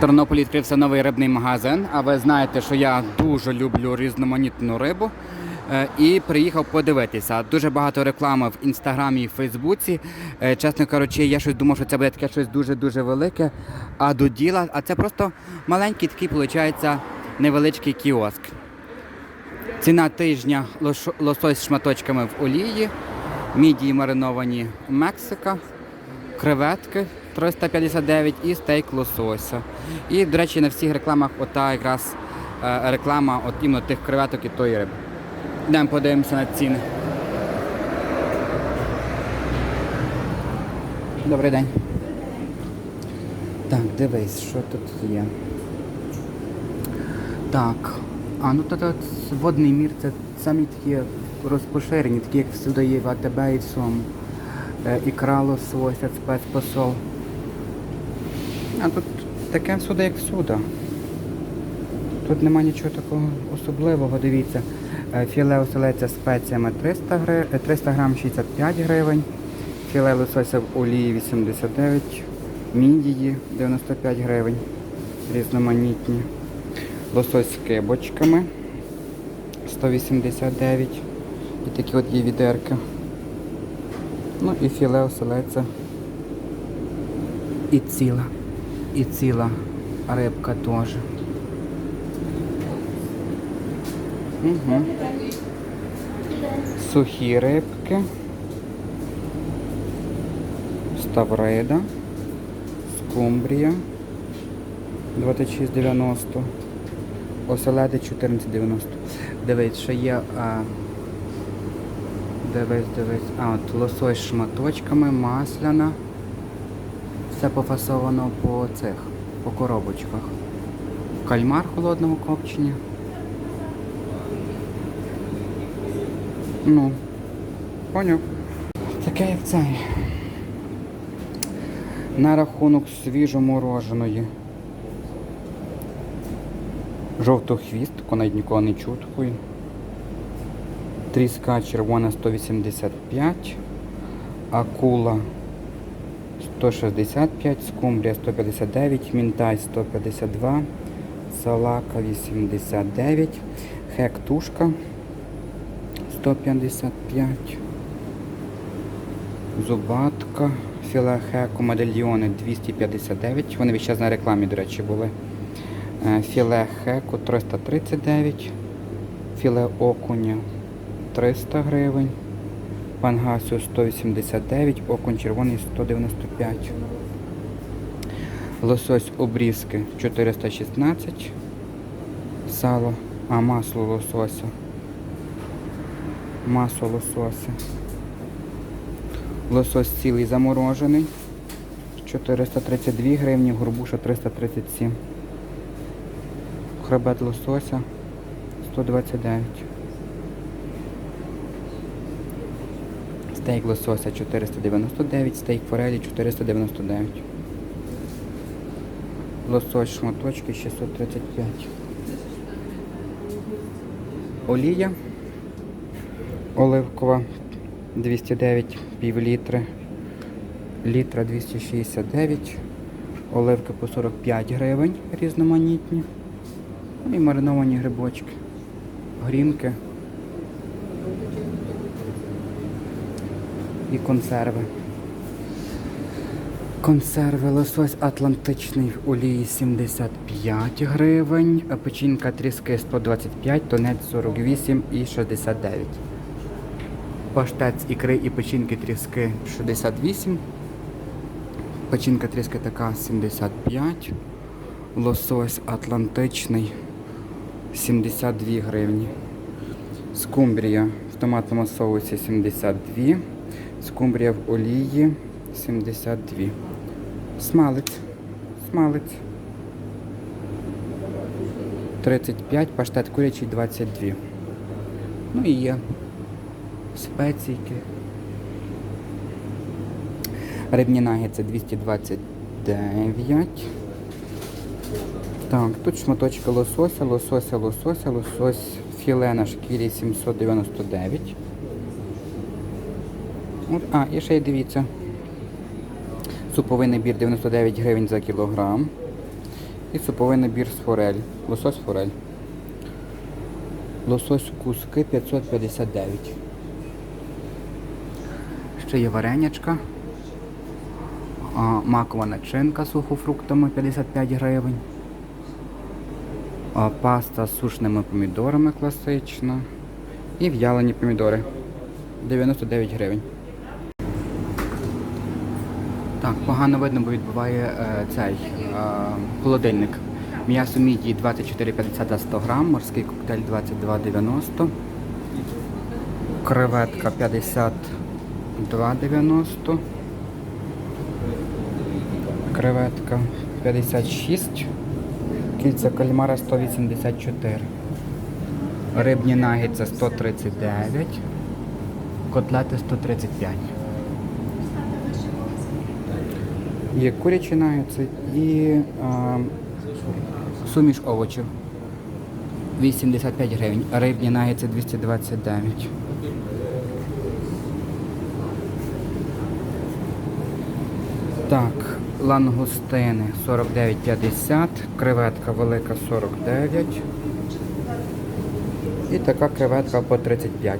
Тернополі відкрився новий рибний магазин, а ви знаєте, що я дуже люблю різноманітну рибу. Е, І приїхав подивитися. Дуже багато реклами в інстаграмі і Фейсбуці. Е, Чесно кажучи, я щось думав, що це буде таке щось дуже-дуже велике. А до діла, а це просто маленький такий, виходить, невеличкий кіоск. Ціна тижня лосось з шматочками в олії, мідії мариновані Мексика, креветки 359 і стейк лосося. І, до речі, на всіх рекламах ота якраз е, реклама от іменно тих креветок і тої риби. Йдемо подивимося на ціни. Добрий день. Так, дивись, що тут є. Так. А ну то водний мір це самі такі розпоширені, такі як всюди є в АТБ і всьому. Е, ікра лосося, спецпосол. А тут таке всюди, як всюди. Тут нема нічого такого особливого, дивіться. Е, Філе оселеця спеціями 300, гри... е, 300 грам 65 гривень. Філе лосося в олії 89, мідії 95 гривень. Різноманітні. Лосось з кибочками 189. І такі от є відерки. Ну і філе оселеця. І ціла. І ціла рибка теж. Угу. Сухі рибки. Ставрида. Скумбрія. 26,90. Оселеди 14,90. Дивись, що є. А... Дивись, дивись. А, от лосось з шматочками, масляна. Все пофасовано по цих, по коробочках. Кальмар холодного копчення. Ну, поняв. Таке як цей. На рахунок свіжомороженої. Жовтохвіст, навіть ніколи не чув такої. Тріска червона 185, акула 165, скумбрія 159, мінтай 152, салака 89, хектушка 155, зубатка, філе хеку, медальйони 259. Вони час на рекламі, до речі, були. Е, Філе хеку 339, філе окуня 300 гривень, пангасу 189, окунь червоний 195. Лосось обрізки 416, сало, а масло лосося. Масло лосося. Лосось цілий заморожений. 432 гривні, горбуша 337. Хребет лосося 129. Стейк лосося 499, стейк форелі 499. Лосось шматочки 635. Олія оливкова 209 пів літри. Літра 269. Оливки по 45 гривень різноманітні. Ну і мариновані грибочки. Грінки. І консерви. Консерви лосось атлантичний в олії 75 гривень, печінка тріски 125, тонець 48 і 69. Паштет з ікри і печінки тріски 68. Печінка тріски така 75. Лосось атлантичний 72 гривні. Скумбрія в томатному соусі 72. Скумбрія в олії 72. Смалець. Смалець. 35, паштет курячий 22. Ну і є спеційки. Рибні нагетси 229. Так, тут шматочки лосося, лосося, лосося, лосось філе на шкірі 799. А, і ще й дивіться. Суповий набір 99 гривень за кілограм. І суповий набір з форель. Лосось форель. Лосось куски 559. Ще є варенячка. Макова начинка з сухофруктами 55 гривень. Паста з сушними помідорами класична. І в'ялені помідори 99 гривень. Так, погано видно, бо відбуває е, цей е, холодильник. М'ясо мідії 24,50 за 100 грам, морський коктейль 22,90. Креветка 52,90. Креветка 56. Кільця кальмара 184. Рибні нагідці 139. Котлети 135. Є курячі нагідці і а, суміш овочів 85 гривень. Рибні нагідці 229. Так, лангустини 49,50, креветка велика 49. І така креветка по 35.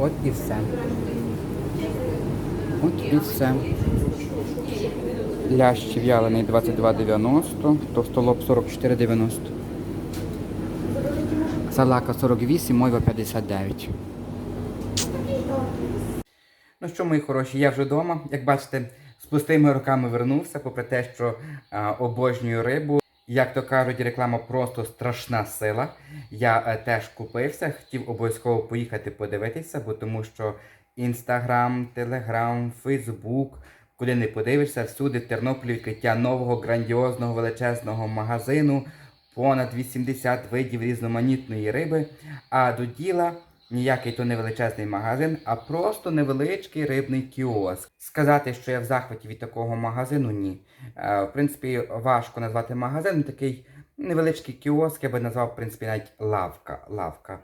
От і все. От і все. Лящ в'ялений 22,90, товстолоб 44,90. Салака 48, мойва 59. Ну що, мої хороші, я вже вдома. Як бачите, з пустими руками вернувся, попри те, що а, обожнюю рибу. Як то кажуть, реклама просто страшна сила. Я е, теж купився, хотів обов'язково поїхати подивитися, бо тому що Інстаграм, Телеграм, Фейсбук, куди не подивишся, всюди в Тернополі відкриття нового грандіозного величезного магазину, понад 80 видів різноманітної риби. А до діла ніякий то не величезний магазин, а просто невеличкий рибний кіоск. Сказати, що я в захваті від такого магазину, ні. Е, В принципі, важко назвати магазин, такий невеличкий кіоск, я би назвав, в принципі, навіть лавка. лавка.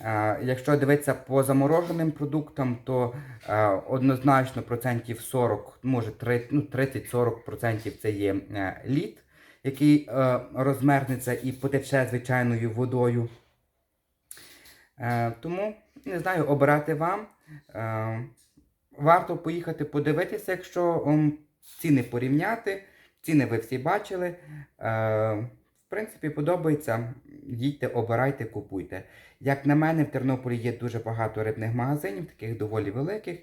Е, Якщо дивитися по замороженим продуктам, то е, однозначно процентів 40, може три- ну, 30-40 процентів це є е, лід, який е, розмернеться і потече звичайною водою. Е, тому не знаю, обирати вам. Е, варто поїхати подивитися, якщо ем, ціни порівняти. Ціни ви всі бачили. Е, принципі, подобається. Їдьте, обирайте, купуйте. Як на мене, в Тернополі є дуже багато рибних магазинів, таких доволі великих.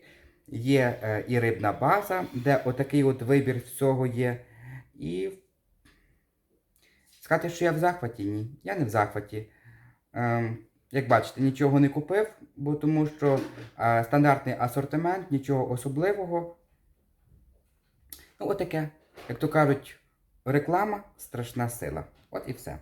Є е, і рибна база, де отакий от вибір всього є. І сказати, що я в захваті, ні. Я не в захваті. Ем, як бачите, нічого не купив, бо тому що е, стандартний асортимент, нічого особливого. Ну, отаке. Як то кажуть, реклама страшна сила. От і все.